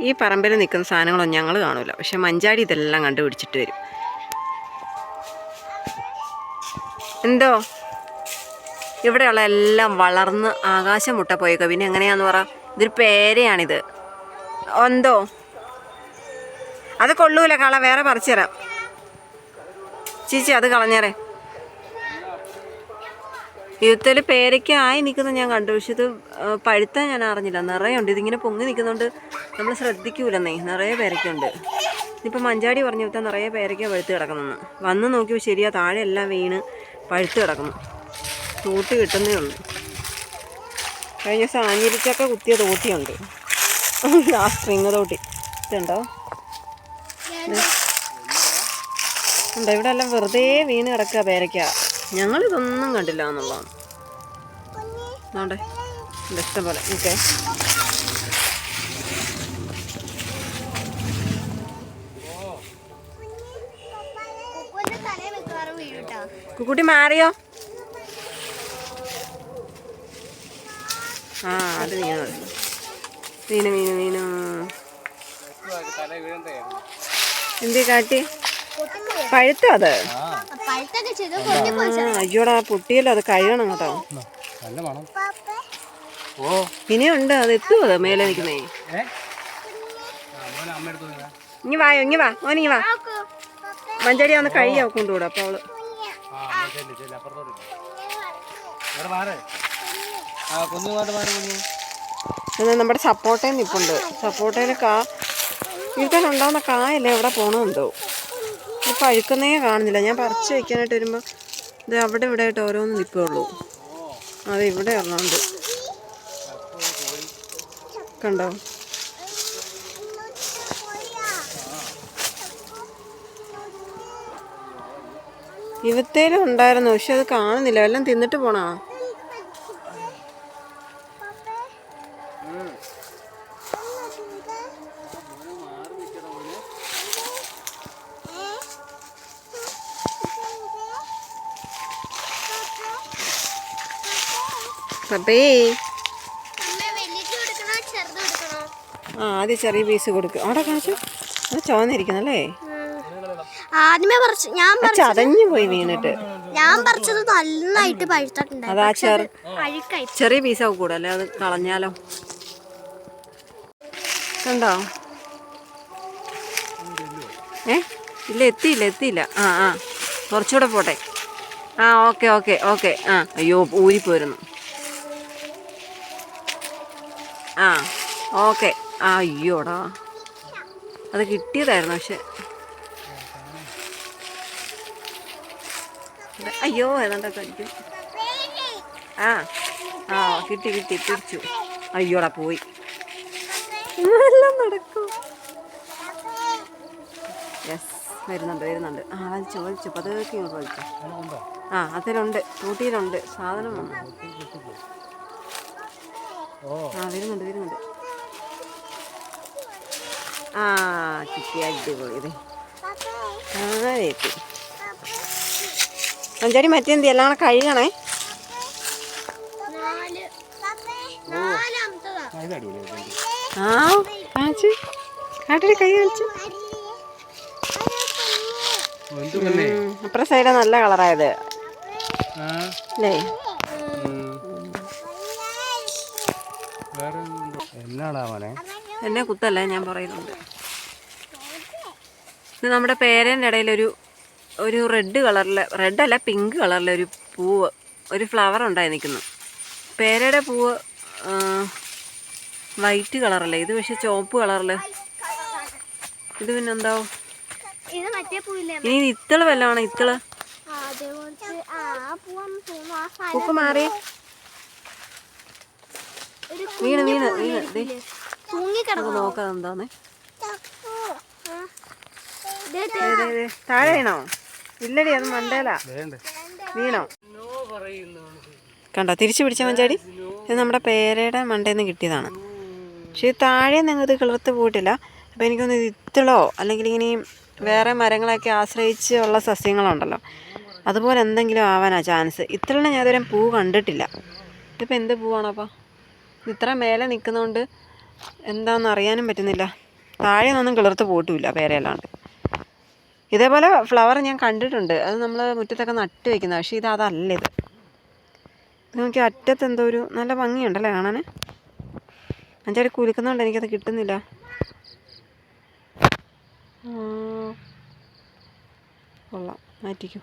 ഈ പറമ്പിൽ നിൽക്കുന്ന സാധനങ്ങളൊന്നും ഞങ്ങൾ കാണൂല. പക്ഷെ മഞ്ചാടി ഇതെല്ലാം കണ്ടുപിടിച്ചിട്ട് വരും. എന്തോ? ഇവിടെയുള്ള എല്ലാം വളർന്ന് ആകാശം മുട്ട പോയേക്കോ. പിന്നെ എങ്ങനെയാന്ന് പറ. ഇതൊരു പേരയാണിത്. എന്തോ? അത് കൊള്ളൂല കള. വേറെ പറിച്ചു തരാം. ചേച്ചി അത് കളഞ്ഞേരെ. ഇതിൽ പേരയ്ക്ക ആയി നിൽക്കുന്നത് ഞാൻ കണ്ടു. പക്ഷെ ഇത് പഴുത്താൻ പഴുത്ത ഞാൻ അറിഞ്ഞില്ല. നിറയെ ഉണ്ട് ഇതിങ്ങനെ പൊങ്ങി നിൽക്കുന്നതുകൊണ്ട് നമ്മൾ ശ്രദ്ധിക്കൂലെന്നേ. നിറയെ പേരയ്ക്കുണ്ട്. ഇപ്പം മഞ്ചാടി പറഞ്ഞു വിട്ടാൽ നിറയെ പേരയ്ക്ക പഴുത്ത് കിടക്കുന്നു വന്ന് നോക്കിയപ്പോൾ ശരിയാ താഴെ എല്ലാം വീണ് പഴുത്ത് കിടക്കുന്നു. തൂട്ടി കിട്ടുന്നേ ഉള്ളൂ. കഴിഞ്ഞ ദിവസം ആഞ്ഞിരിച്ചൊക്കെ കുത്തിയ തോട്ടിയുണ്ട്. ആ സ്പ്രിങ് തോട്ടി. ഇതുണ്ടോ? ഇത്. ഉണ്ടോ? ഇവിടെ എല്ലാം വെറുതെ വീണ് കിടക്കുക പേരയ്ക്ക. ഞങ്ങളിതൊന്നും കണ്ടില്ല എന്നുള്ളതാണ്. നോണ്ടേ ഇഷ്ടം ഓക്കെ. കുക്കുട്ടി മാറിയോ? ആ അത് മീനു വീണു വീണു വീണു എന്തി കാട്ടി? പഴുത്തോ അത്? അയ്യോടാ പൊട്ടിയല്ലോ അത് കഴുകണം കേട്ടോ. നല്ല മണം. ഓ. ഇനിയുണ്ട് അത് എത്തുമോ അത് മേലെ നിൽക്കുന്നേ. ഇനി വായോ ഇനി വാ മോനെ ഇനി വാ. മഞ്ചേരി ഒന്ന് കഴിയാ കൊണ്ടുകൂടാ അപ്പൊ അവൾ. നമ്മുടെ സപ്പോട്ടയിൽ നിപ്പുണ്ട് സപ്പോട്ടയിൽ കാ വീട്ടിലുണ്ടാവുന്ന കായല്ലേ എവിടെ പോകണമെന്തോ ഇത് പഴുക്കുന്നേ കാണുന്നില്ല. ഞാൻ പറിച്ച് വയ്ക്കാനായിട്ട് വരുമ്പോൾ ഇത് അവിടെ ഇവിടെ ആയിട്ട് ഓരോന്ന് നിൽപ്പുള്ളൂ അത് ഇവിടെ ഇറങ്ങാണ്ട് കണ്ടോ? ഇവത്തേലും ഉണ്ടായിരുന്നു പക്ഷെ അത് കാണുന്നില്ല. എല്ലാം തിന്നിട്ട് പോണോ? ആ ആദ്യം ചെറിയ പീസ് കൊടുക്കും. അവിടെ കാശു ചുവന്നിരിക്കുന്നല്ലേ ആദ്യമേ പറിച്ചു ഞാൻ ചതഞ്ഞു പോയി വീണിട്ട്. ഞാൻ പറിച്ചത് നന്നായിട്ട് പഴുത്തിട്ടുണ്ട്. അതാ ചെറു ചെറിയ പീസാവും കൂടെ അല്ലേ? അത് കളഞ്ഞാലോ? കണ്ടോ? ഏ? ഇല്ല എത്തിയില്ല എത്തിയില്ല. ആ ആ. കുറച്ചുകൂടെ പോട്ടെ. ആ ഓക്കെ ഓക്കെ ഓക്കെ. ആ അയ്യോ ഊരിപ്പോരുന്നു. ആ ഓക്കെ. അയ്യോടാ. അത് കിട്ടിയതായിരുന്നു പക്ഷെ. അയ്യോ ഏതാണ്ടൊക്കെ അടിക്കും. ആ ആ കിട്ടി കിട്ടി തിരിച്ചു അയ്യോടാ പോയി. എല്ലാം നടക്കും. യെസ് വരുന്നുണ്ട് വരുന്നുണ്ട്. ആ വലിച്ചു വലിച്ചു. പതുക്കെ ഇങ്ങോട്ട് വലിച്ചു. ആ അതിലുണ്ട് കൂട്ടിയിലുണ്ട് സാധനം വന്നു ആ വരുന്നുണ്ട് വരുന്നുണ്ട്. ആ കിട്ടി അടിപൊളി ആ എത്തി. അഞ്ചടി മറ്റെന്തി എല്ലാം കൂടെ കഴുകണേ. നാല്. നാലാമത്തതാ. ആ, കാണിച്ച്. കാട്ടിൽ കൈ കാണിച്ചു. അപ്പുറ സൈഡ് നല്ല കളറായത്. ആ. അല്ലേ എന്നാടാ മോനെ? എന്നെ കുത്തല്ല ഞാൻ പറയുന്നുണ്ട് ഇത് നമ്മുടെ പേരന്റെ ഇടയിലൊരു ഒരു റെഡ് കളറിൽ റെഡല്ല പിങ്ക് കളറിലെ ഒരു പൂവ് ഒരു ഫ്ലവർ ഉണ്ടായി നിൽക്കുന്നു. പേരയുടെ പൂവ് വൈറ്റ് കളറല്ലേ ഇത് പക്ഷെ ചുവപ്പ് കളറിൽ ഇത് പിന്നെ എന്താവും പൂവില്ലേ? ഇനി ഇത്തിൾ വല്ലതാണ്? ഇത്തൾ? പൂക്ക് മാറി. വീണ് വീണ് വീണ്. തൂങ്ങിക്കിടക്കും നോക്കാം എന്താന്ന്. ദേ, ദേ. ദേ, ദേ, ദേ. താഴെ വീണോ? ഇല്ലടി അത് മണ്ടേല. വീണോ? കണ്ടോ തിരിച്ചു പിടിച്ച മഞ്ചാടി? ഇത് നമ്മുടെ പേരയുടെ മണ്ടയിൽ നിന്ന് കിട്ടിയതാണ്. പക്ഷേ താഴെ നിങ്ങൾ ഇത് കിളർത്ത് പോയിട്ടില്ല. അപ്പോൾ എനിക്കൊന്ന് ഇത് ഇത്തിളോ അല്ലെങ്കിൽ ഇങ്ങനെ വേറെ മരങ്ങളൊക്കെ ആശ്രയിച്ച് ഉള്ള സസ്യങ്ങളുണ്ടല്ലോ. അതുപോലെ എന്തെങ്കിലും ആവാനാ ചാൻസ്. ഇത്തിളിനെ ഞാൻ ഇതുവരെ പൂ കണ്ടിട്ടില്ല. ഇതിപ്പോൾ എന്ത് പൂവാണപ്പോൾ ഇത്ര മേലെ നിൽക്കുന്നതുകൊണ്ട് എന്താണെന്ന് അറിയാനും പറ്റുന്നില്ല. താഴെ നിന്നും കിളിർത്ത് പോയിട്ടുമില്ല പേരയല്ലാണ്ട് ഇതേപോലെ ഫ്ലവർ ഞാൻ കണ്ടിട്ടുണ്ട്. അത് നമ്മൾ മുറ്റത്തൊക്കെ നട്ട് വെക്കുന്നത് പക്ഷേ ഇത് അതല്ല ഇത്. നോക്കി അറ്റത്ത് എന്തോ ഒരു നല്ല ഭംഗിയുണ്ടല്ലേ കാണാൻ അഞ്ചാടി കുലുക്കുന്നതുകൊണ്ട് എനിക്കത് കിട്ടുന്നില്ല. കൊള്ളാം. മാറ്റിക്കോ.